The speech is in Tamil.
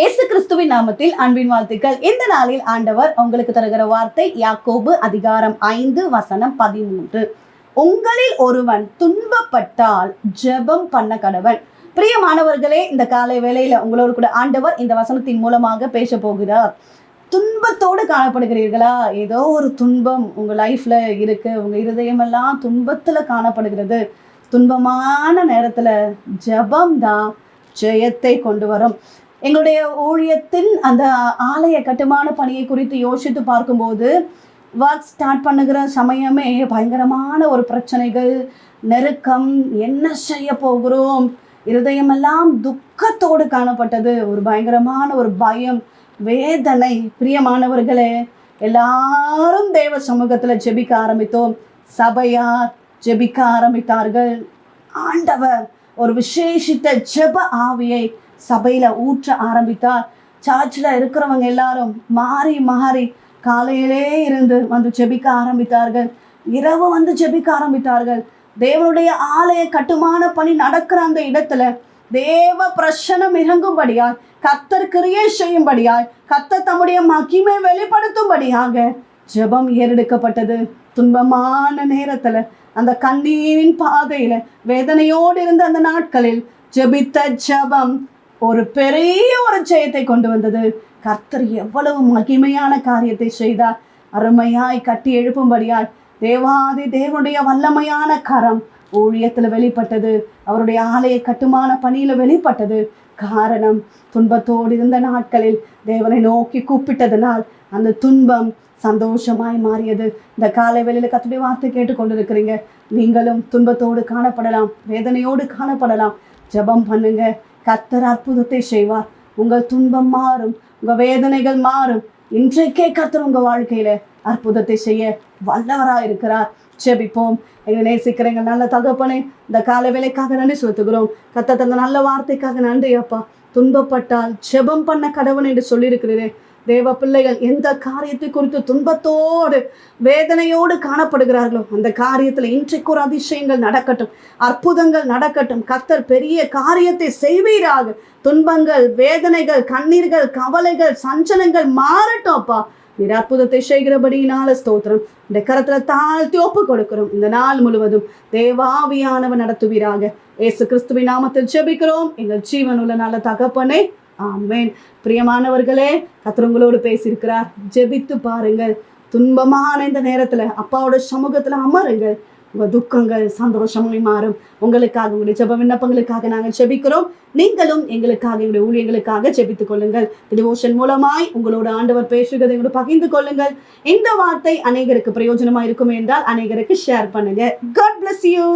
இயேசு கிறிஸ்துவின் நாமத்தில் அன்பின் வாழ்த்துக்கள். இந்த நாளில் ஆண்டவர் உங்களுக்கு தருகிற வார்த்தை யாக்கோபு அதிகாரம் ஐந்து வசனம் பதிமூன்று. உங்களில் ஒருவன் துன்பப்பட்டால் ஜெபம் பண்ண கடவன். பிரியமானவர்களே இந்த காலை வேளையில உங்களோடு கூட ஆண்டவர் இந்த வசனத்தின் மூலமாக பேச போகிறார். துன்பத்தோடு காணப்படுகிறீர்களா? ஏதோ ஒரு துன்பம் உங்க லைஃப்ல இருக்கு. உங்க இருதயமெல்லாம் துன்பத்துல காணப்படுகிறது. துன்பமான நேரத்துல ஜெபம் தான் ஜெயத்தை கொண்டு வரும். எங்களுடைய ஊழியத்தின் அந்த ஆலய கட்டுமான பணியை குறித்து யோசித்து பார்க்கும்போது ஒர்க் ஸ்டார்ட் பண்ணுகிற சமயமே பயங்கரமான ஒரு பிரச்சனைகள் நெருக்கம் என்ன செய்ய போகிறோம் இருதயமெல்லாம் துக்கத்தோடு காணப்பட்டது. ஒரு பயங்கரமான ஒரு பயம் வேதனை. பிரியமானவர்களே எல்லாரும் தேவ சமூகத்தில் ஜெபிக்க ஆரம்பித்தோம். சபையார் ஜெபிக்க ஆரம்பித்தார்கள். ஆண்டவர் ஒரு விசேஷித்த ஜெப ஆவியை சபையில் ஊற்ற ஆரம்பித்தார். சர்ச்சில் இருக்கிறவங்க எல்லாரும் மாறி மாறி காலையிலே இருந்து வந்து ஜெபிக்க ஆரம்பித்தார்கள். இரவு வந்து ஜெபிக்க ஆரம்பித்தார்கள். தேவனுடைய ஆலய கட்டுமான பணி நடக்கிற அந்த இடத்துல தேவ பிரசனம் இறங்கும்படியாய் கத்தர் கிரியை செய்யும்படியாய் கத்தர் தம்முடைய மகிமை வெளிப்படுத்தும்படியாக ஜெபம் ஏறெடுக்கப்பட்டது. துன்பமான நேரத்துல அந்த கண்ணீரின் பாதையில வேதனையோடு இருந்த அந்த நாட்களில் ஜெபித்த ஜெபம் ஒரு பெரிய ஒரு ஜெயத்தை கொண்டு வந்தது. கர்த்தர் எவ்வளவு மகிமையான காரியத்தை செய்தார். அருமையாய் கட்டி எழுப்பும்படியால் தேவாதி தேவனுடைய வல்லமையான கரம் ஊழியத்தில் வெளிப்பட்டது. அவருடைய ஆலய கட்டுமான பணியில வெளிப்பட்டது. காரணம் துன்பத்தோடு இருந்த நாட்களில் தேவனை நோக்கி கூப்பிட்டதனால் அந்த துன்பம் சந்தோஷமாய் மாறியது. இந்த காலை வேளையில கத்துடைய வார்த்தை கேட்டுக்கொண்டிருக்கிறீங்க. நீங்களும் துன்பத்தோடு காணப்படலாம் வேதனையோடு காணப்படலாம். ஜெபம் பண்ணுங்க. கத்தர் அற்புதத்தை செய்வார். உங்கள் துன்பம் மாறும் உங்க வேதனைகள் மாறும். இன்றைக்கே கத்தர் உங்க வாழ்க்கையில அற்புதத்தை செய்ய வல்லவராக இருக்கிறார். செபிப்போம் எங்களை நேசிக்கிறேங்க நல்ல தகப்பனே இந்த கால வேலைக்காக நன்றி செலுத்துகிறோம். கத்த தந்த நல்ல வார்த்தைக்காக நன்றி அப்பா. துன்பப்பட்டால் ஜெபம் பண்ண கடவுள் என்று சொல்லியிருக்கிறேன் தேவ பிள்ளைகள் எந்த காரியத்தை குறித்து துன்பத்தோடு வேதனையோடு காணப்படுகிறார்களோ அந்த காரியத்தில் இன்றைக்கு ஒரு அதிசயங்கள் நடக்கட்டும் அற்புதங்கள் நடக்கட்டும். கத்தர் பெரிய காரியத்தை செய்வீராக. துன்பங்கள் வேதனைகள் கண்ணீர்கள் கவலைகள் சஞ்சலங்கள் மாறட்டும் அப்பா. நீர் அற்புதத்தை செய்கிறபடியினால ஸ்தோத்திரம். இந்த கரத்துல தாழ்த்தி ஒப்பு கொடுக்கிறோம். இந்த நாள் முழுவதும் தேவாவியானவர் நடத்துவீராக. ஏசு கிறிஸ்துவின் நாமத்தில் ஜெபிக்கிறோம். எங்கள் ஜீவனுள்ள நல்ல தகப்பனை ஆமேன். பிரியமானவர்களே கத்திரங்களோடு பேசியிருக்கிறார். ஜெபித்து பாருங்கள். துன்பமான இந்த நேரத்தில் அப்பாவோட சமூகத்தில் அமருங்கள். உங்க துக்கங்கள் சந்தோஷமாய் மாறும். உங்களுக்காக உங்களுடைய ஜெப விண்ணப்பங்களுக்காக நாங்கள் ஜெபிக்கிறோம். நீங்களும் எங்களுக்காக எங்களுடைய ஊழியங்களுக்காக ஜெபித்துக் கொள்ளுங்கள். டிவோஷன் மூலமாய் உங்களோட ஆண்டவர் பேசுகிறதை எங்களோட பகிர்ந்து கொள்ளுங்கள். இந்த வார்த்தை அநேகருக்கு பிரயோஜனமா இருக்கும் என்றால் அநேகருக்கு ஷேர் பண்ணுங்க. God bless you